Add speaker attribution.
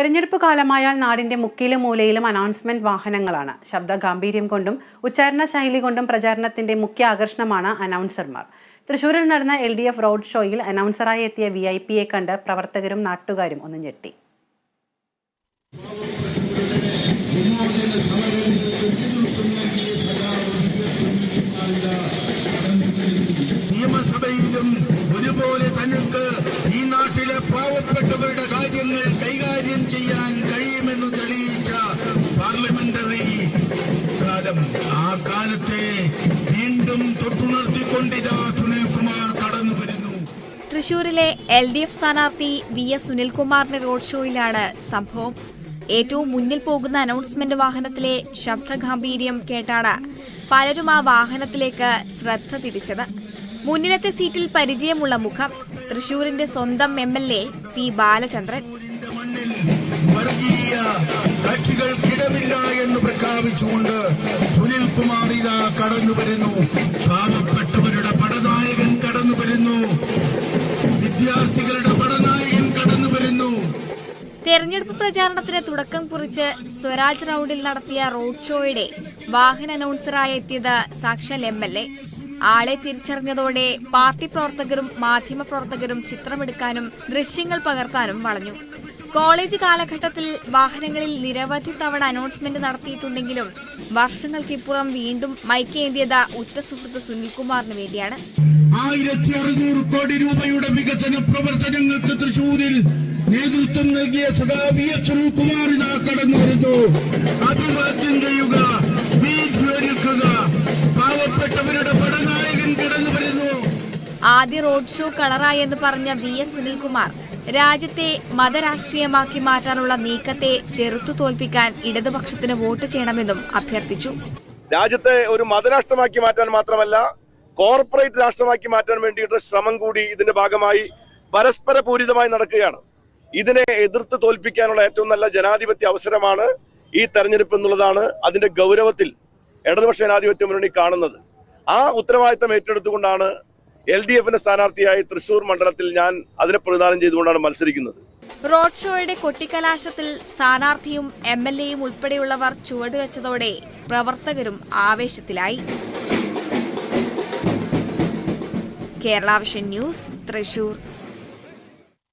Speaker 1: തെരഞ്ഞെടുപ്പ് കാലമായാൽ നാടിന്റെ മുക്കിലും മൂലയിലും അനൗൺസ്മെന്റ് വാഹനങ്ങളാണ്. ശബ്ദ ഗാംഭീര്യം കൊണ്ടും ഉച്ചാരണ ശൈലി കൊണ്ടും പ്രചാരണത്തിന്റെ മുഖ്യ ആകർഷണമാണ് അനൗൺസർമാർ. തൃശൂരിൽ നടന്ന എൽ ഡി എഫ് റോഡ് ഷോയിൽ അനൗൺസറായി എത്തിയ വി ഐ പിയെ കണ്ട് പ്രവർത്തകരും നാട്ടുകാരും ഒന്ന് ഞെട്ടി.
Speaker 2: നിയമസഭയിലും ഒരുപോലെ തനിക്ക് ഈ നാട്ടിലെ പാവപ്പെട്ടവരുടെ
Speaker 3: തൃശൂരിലെ എൽ ഡി എഫ് സ്ഥാനാർത്ഥി വി എസ് സുനിൽകുമാറിന്റെ റോഡ് ഷോയിലാണ് സംഭവം. ഏറ്റവും മുന്നിൽ പോകുന്ന അനൗൺസ്മെന്റ് വാഹനത്തിലെ ശബ്ദഗാംഭീര്യം കേട്ടാണ് പലരും ആ വാഹനത്തിലേക്ക് ശ്രദ്ധ തിരിച്ചത്. മുന്നിലത്തെ സീറ്റിൽ പരിചയമുള്ള മുഖം തൃശൂരിന്റെ സ്വന്തം M L A P Balachandran.
Speaker 2: കക്ഷികൾക്കിടമില്ല എന്ന് പ്രഖ്യാപിച്ചുകൊണ്ട് സുനിൽകുമാർ ഇതാ കടന്നു വരുന്നു
Speaker 3: തെരഞ്ഞെടുപ്പ് പ്രചാരണത്തിന് തുടക്കം കുറിച്ച് സ്വരാജ് റൗണ്ടിൽ നടത്തിയ റോഡ് ഷോയുടെ വാഹന അനൗൺസറായി എത്തിയത് സാക്ഷാൽ എം എൽ എ. ആളെ തിരിച്ചറിഞ്ഞതോടെ പാർട്ടി പ്രവർത്തകരും മാധ്യമപ്രവർത്തകരും ചിത്രമെടുക്കാനും ദൃശ്യങ്ങൾ പകർത്താനും വളഞ്ഞു. കോളേജ് കാലഘട്ടത്തിൽ വാഹനങ്ങളിൽ നിരവധി തവണ അനൗൺസ്മെന്റ് നടത്തിയിട്ടുണ്ടെങ്കിലും വർഷങ്ങൾക്കിപ്പുറം വീണ്ടും മൈക്കേന്തിയത് ഉറ്റ സുഹൃത്ത് സുനിൽകുമാറിന് വേണ്ടിയാണ്.
Speaker 2: ആയിരത്തി അറുന്നൂറ് കോടി രൂപയുടെ വികസന പ്രവർത്തനങ്ങൾക്ക് തൃശൂരിൽ നേതൃത്വം നൽകിയ സദാ വി എസ് സുനിൽകുമാർ ഇതാ കടന്നു വരുന്നു. അഭിവാദ്യം ചെയ്യുക വീതി ഒരുക്കുക. പാവപ്പെട്ടവരുടെ പടനായകൻ കടന്നു വരുന്നു.
Speaker 3: ആദ്യ റോഡ് ഷോ കളറായി എന്ന് പറഞ്ഞ വി എസ് സുനിൽകുമാർ രാജ്യത്തെ മതരാഷ്ട്രീയമാക്കി മാറ്റാനുള്ള നീക്കത്തെ ചെറുത്തു തോൽപ്പിക്കാൻ ഇടതുപക്ഷത്തിന് വോട്ട് ചെയ്യണമെന്നും അഭ്യർത്ഥിച്ചു.
Speaker 4: രാജ്യത്തെ ഒരു മതരാഷ്ട്രമാക്കി മാറ്റാൻ മാത്രമല്ല കോർപ്പറേറ്റ് രാഷ്ട്രമാക്കി മാറ്റാൻ വേണ്ടിയിട്ടുള്ള ശ്രമം കൂടി ഇതിന്റെ ഭാഗമായി പരസ്പര പൂരിതമായി നടക്കുകയാണ്. ഇതിനെ എതിർത്ത് തോൽപ്പിക്കാനുള്ള ഏറ്റവും നല്ല ജനാധിപത്യ അവസരമാണ് ഈ തെരഞ്ഞെടുപ്പ് എന്നുള്ളതാണ് അതിന്റെ ഗൗരവത്തിൽ ഇടതുപക്ഷ ജനാധിപത്യ മുന്നണി കാണുന്നത്. ആ ഉത്തരവാദിത്തം ഏറ്റെടുത്തുകൊണ്ടാണ് എൽ ഡി എഫിന്റെ സ്ഥാനാർത്ഥിയായി തൃശൂർ മണ്ഡലത്തിൽ ഞാൻ അതിനെ പ്രതിദാനം ചെയ്തുകൊണ്ടാണ് മത്സരിക്കുന്നത്.
Speaker 3: റോഡ് ഷോയുടെ കൊട്ടിക്കലാശത്തിൽ സ്ഥാനാർത്ഥിയും എം എൽ എയും ഉൾപ്പെടെയുള്ളവർ ചുവടുവെച്ചതോടെ പ്രവർത്തകരും ആവേശത്തിലായി. Kerala vision news Thrissur.